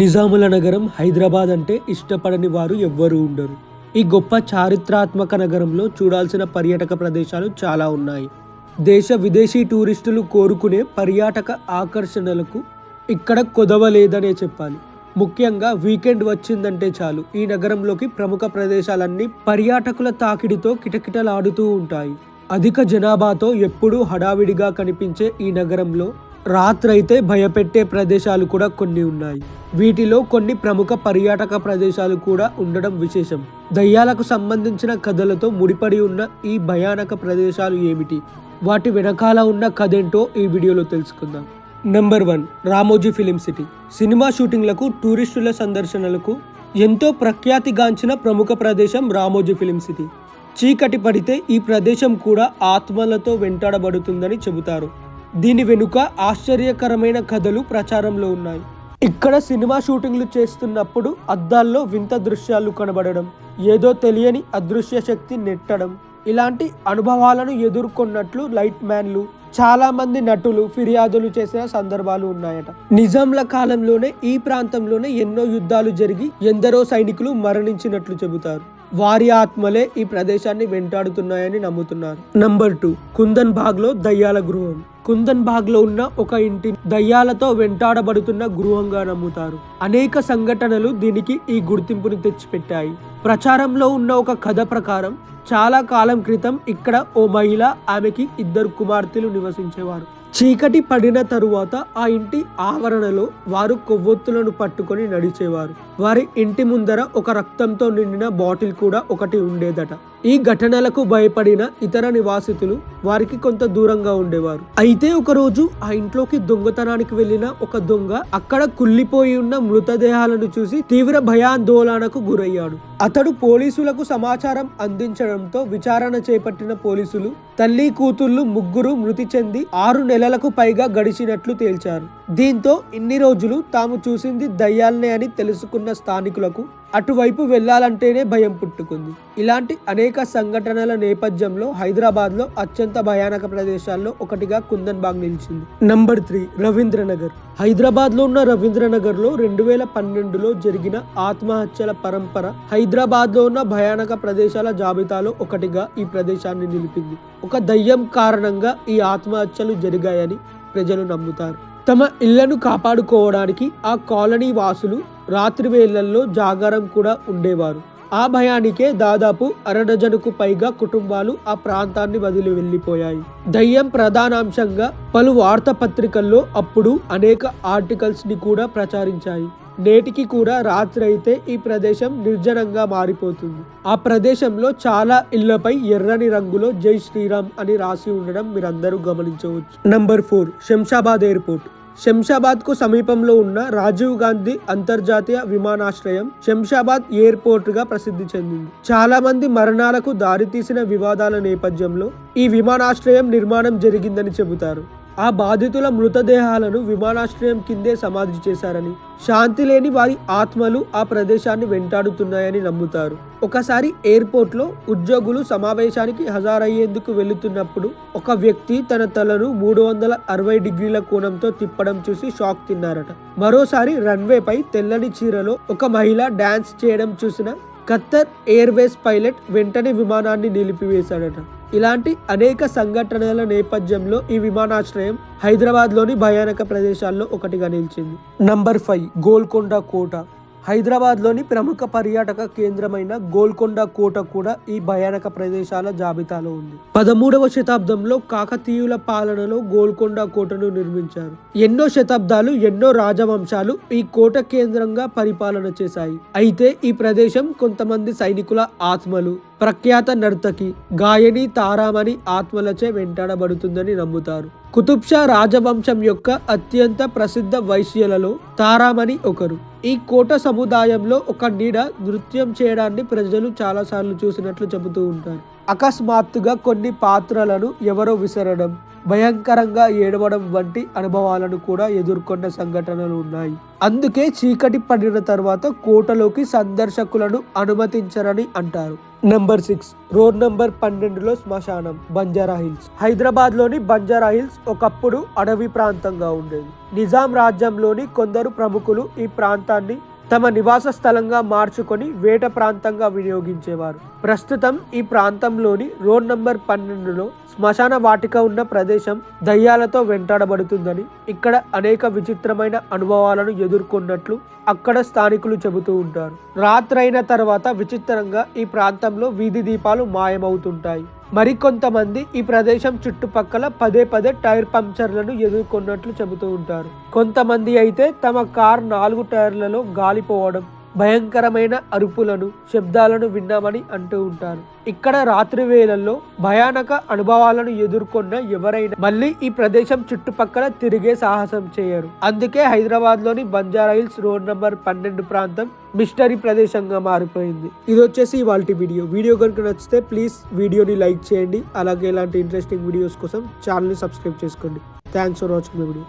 నిజాముల నగరం హైదరాబాద్ అంటే ఇష్టపడని వారు ఎవ్వరూ ఉండరు. ఈ గొప్ప చారిత్రాత్మక నగరంలో చూడాల్సిన పర్యాటక ప్రదేశాలు చాలా ఉన్నాయి. దేశ విదేశీ టూరిస్టులు కోరుకునే పర్యాటక ఆకర్షణలకు ఇక్కడ కొదవలేదనే చెప్పాలి. ముఖ్యంగా వీకెండ్ వచ్చిందంటే చాలు. ఈ నగరంలోకి ప్రముఖ ప్రదేశాలన్నీ పర్యాటకుల తాకిడితో కిటకిటలాడుతూ ఉంటాయి. అధిక జనాభాతో ఎప్పుడూ హడావిడిగా కనిపించే ఈ నగరంలో రాత్రైతే భయపెట్టే ప్రదేశాలు కూడా కొన్ని ఉన్నాయి. వీటిలో కొన్ని ప్రముఖ పర్యాటక ప్రదేశాలు కూడా ఉండడం విశేషం. దయ్యాలకు సంబంధించిన కథలతో ముడిపడి ఉన్న ఈ భయానక ప్రదేశాలు ఏమిటి? వాటి వెనకాల ఉన్న కథేంటో ఈ వీడియోలో తెలుసుకుందాం. Number one Ramoji film city. Cinema షూటింగ్లకు టూరిస్టుల సందర్శనలకు ఎంతో ప్రఖ్యాతిగాంచిన ప్రముఖ ప్రదేశం రామోజీ ఫిలిం సిటీ. చీకటి పడితే ఈ ప్రదేశం కూడా ఆత్మలతో వెంటాడబడుతుందని చెబుతారు. దీని వెనుక ఆశ్చర్యకరమైన కథలు ప్రచారంలో ఉన్నాయి. ఇక్కడ సినిమా షూటింగ్లు చేస్తున్నప్పుడు అద్దాల్లో వింత దృశ్యాలు కనబడడం ఏదో తెలియని అదృశ్య శక్తి నెట్టడం ఇలాంటి అనుభవాలను ఎదుర్కొన్నట్లు లైట్ మ్యాన్లు చాలా మంది నటులు ఫిర్యాదులు చేసిన సందర్భాలు ఉన్నాయట. నిజాంల కాలంలోనే ఈ ప్రాంతంలోనే ఎన్నో యుద్ధాలు జరిగి ఎందరో సైనికులు మరణించినట్లు చెబుతారు. వారి ఆత్మలే ఈ ప్రదేశాన్ని వెంటాడుతున్నాయని నమ్ముతున్నారు. నంబర్ టూ కుందన్ బాగ్లో దయ్యాల గృహం. కుందన్బాగ్లో ఉన్న ఒక ఇంటి దయ్యాలతో వెంటాడబడుతున్న గృహంగా నమ్ముతారు. అనేక సంఘటనలు దీనికి ఈ గుర్తింపుని తెచ్చిపెట్టాయి. ప్రచారంలో ఉన్న ఒక కథ ప్రకారం చాలా కాలం క్రితం ఇక్కడ ఓ మహిళ ఆమెకి ఇద్దరు కుమార్తెలు నివసించేవారు. చీకటి పడిన తరువాత ఆ ఇంటి ఆవరణలో వారు కొవ్వొత్తులను పట్టుకొని నడిచేవారు. వారి ఇంటి ముందర ఒక రక్తంతో నిండిన బాటిల్ కూడా ఒకటి ఉండేదట. ఈ ఘటనలకు భయపడిన ఇతర నివాసితులు వారికి కొంత దూరంగా ఉండేవారు. అయితే ఒకరోజు ఆ ఇంట్లోకి దొంగతనానికి వెళ్ళిన ఒక దొంగ అక్కడ కుళ్ళిపోయి ఉన్న మృతదేహాలను చూసి తీవ్ర భయాందోళనకు గురయ్యాడు. అతడు పోలీసులకు సమాచారం అందించడంతో విచారణ చేపట్టిన పోలీసులు తల్లి కూతుళ్ళు ముగ్గురు మృతి చెంది ఆరు నెలలకు పైగా గడిచినట్లు తేల్చారు. దీంతో ఇన్ని రోజులు తాము చూసింది దయ్యాలనే అని తెలుసుకున్న స్థానికులకు అటువైపు వెళ్ళాలంటేనే భయం పుట్టుకుంది. ఇలాంటి అనేక సంఘటనల నేపథ్యంలో హైదరాబాద్లో అత్యంత భయానక ప్రదేశాల్లో ఒకటిగా కుందన్ బాగ్ నిలిచింది. Number three Ravindranagar. హైదరాబాద్లో ఉన్న రవీంద్రనగర్లో రెండు వేల పన్నెండులో జరిగిన ఆత్మహత్యల పరంపర హై హైదరాబాద్లో ఉన్న భయానక ప్రదేశాల జాబితాలో ఒకటిగా ఈ ప్రదేశాన్ని నిలిపింది. ఒక దయ్యం కారణంగా ఈ ఆత్మహత్యలు జరిగాయని ప్రజలు నమ్ముతారు. తమ ఇళ్ళను కాపాడుకోవడానికి ఆ కాలనీ వాసులు రాత్రి వేళల్లో జాగారం కూడా ఉండేవారు. ఆ భయానికే దాదాపు అరడజనుకు పైగా కుటుంబాలు ఆ ప్రాంతాన్ని వదిలి వెళ్ళిపోయాయి దయ్యం ప్రధానాంశంగా పలు వార్తాపత్రికల్లో అప్పుడు అనేక ఆర్టికల్స్ని కూడా ప్రచారించాయి. నేటికి కూడా రాత్రి అయితే ఈ ప్రదేశం నిర్జనంగా మారిపోతుంది. ఆ ప్రదేశంలో చాలా ఇళ్ళపై ఎర్రని రంగులో జై శ్రీరామ్ అని రాసి ఉండడం మీరందరూ గమనించవచ్చు. Number four Shamshabad airport. శంషాబాద్కు సమీపంలో ఉన్న రాజీవ్ గాంధీ అంతర్జాతీయ విమానాశ్రయం శంషాబాద్ ఎయిర్పోర్ట్గా ప్రసిద్ధి చెందింది. చాలా మంది మరణాలకు దారితీసిన వివాదాల నేపథ్యంలో ఈ విమానాశ్రయం నిర్మాణం జరిగిందని చెబుతారు. ఆ బాధితుల మృతదేహాలను విమానాశ్రయం కిందే సమాధి చేశారని శాంతి లేని వారి ఆత్మలు ఆ ప్రదేశాన్ని వెంటాడుతున్నాయని నమ్ముతారు. ఒకసారి ఎయిర్పోర్ట్లో ఉద్యోగులు సమావేశానికి హాజరయ్యేందుకు వెళుతున్నప్పుడు ఒక వ్యక్తి తన తలను మూడు వందల అరవై డిగ్రీల కోణంతో తిప్పడం చూసి షాక్ తిన్నారట. మరోసారి రన్వేపై తెల్లని చీరలో ఒక మహిళ డాన్స్ చేయడం చూసిన ఖత్తర్ ఎయిర్వేస్ పైలట్ వెంటనే విమానాన్ని నిలిపివేశాడట. ఇలాంటి అనేక సంఘటనల నేపథ్యంలో ఈ విమానాశ్రయం హైదరాబాద్లోని భయానక ప్రదేశాల్లో ఒకటిగా నిలిచింది. నంబర్ ఫైవ్ గోల్కొండ కోట. హైదరాబాద్లోని ప్రముఖ పర్యాటక కేంద్రమైన గోల్కొండ కోట కూడా ఈ భయానక ప్రదేశాల జాబితాలో ఉంది. పదమూడవ శతాబ్దంలో కాకతీయుల పాలనలో గోల్కొండ కోటను నిర్మించారు. ఎన్నో శతాబ్దాలు ఎన్నో రాజవంశాలు ఈ కోట కేంద్రంగా పరిపాలన చేశాయి. అయితే ఈ ప్రదేశం కొంతమంది సైనికుల ఆత్మలు ప్రఖ్యాత నర్తకి గాయని తారామణి ఆత్మలచే వెంటాడబడుతుందని నమ్ముతారు. కుతుబ్షా రాజవంశం యొక్క అత్యంత ప్రసిద్ధ వైశ్యులలో తారామణి ఒకరు. ఈ కోట సముదాయంలో ఒక నీడ నృత్యం చేయడాన్ని ప్రజలు చాలాసార్లు చూసినట్లు చెబుతూ ఉంటారు. అకస్మాత్తుగా కొన్ని పాత్రలను ఎవరో విసరడం భయంకరంగా ఏడవడం వంటి అనుభవాలను కూడా ఎదుర్కొన్న సంఘటనలు ఉన్నాయి. అందుకే చీకటి పడిన తర్వాత కోటలోకి సందర్శకులను అనుమతించరని అంటారు. నంబర్ సిక్స్ రోడ్ నంబర్ పన్నెండులో శ్మశానం బంజారా హిల్స్. హైదరాబాద్లోని బంజారా హిల్స్ ఒకప్పుడు అడవి ప్రాంతంగా ఉండేది. నిజాం రాజ్యంలోని కొందరు ప్రముఖులు ఈ ప్రాంతాన్ని తమ నివాస స్థలంగా మార్చుకొని వేట ప్రాంతంగా వినియోగించేవారు. ప్రస్తుతం ఈ ప్రాంతంలోని రోడ్ నంబర్ పన్నెండులో శ్మశాన వాటిక ఉన్న ప్రదేశం దయ్యాలతో వెంటాడబడుతుందని ఇక్కడ అనేక విచిత్రమైన అనుభవాలను ఎదుర్కొన్నట్లు అక్కడ స్థానికులు చెబుతూ ఉంటారు. రాత్రైన తర్వాత విచిత్రంగా ఈ ప్రాంతంలో వీధి దీపాలు మాయమవుతుంటాయి. మరికొంతమంది ఈ ప్రదేశం చుట్టుపక్కల పదే పదే టైర్ పంక్చర్లను ఎదుర్కొన్నట్లు చెబుతూ ఉంటారు. కొంతమంది అయితే తమ కార్ నాలుగు టైర్లలో గాలిపోవడం భయంకరమైన అరుపులను శబ్దాలను విన్నామని అంటూ ఉంటారు. ఇక్కడ రాత్రి వేళల్లో భయానక అనుభవాలను ఎదుర్కొన్న ఎవరైనా మళ్ళీ ఈ ప్రదేశం చుట్టుపక్కల తిరిగే సాహసం చేయరు. అందుకే హైదరాబాద్లోని బంజారా హిల్స్ రోడ్ నంబర్ పన్నెండు ప్రాంతం మిస్టరీ ప్రదేశంగా మారిపోయింది. ఇది వచ్చేసి ఇవాళ వీడియో. వీడియో కనుక నచ్చితే ప్లీజ్ వీడియోని లైక్ చేయండి. అలాగే ఇలాంటి ఇంట్రెస్టింగ్ వీడియోస్ కోసం ఛానల్ని సబ్స్క్రైబ్ చేసుకోండి. Thanks for watching video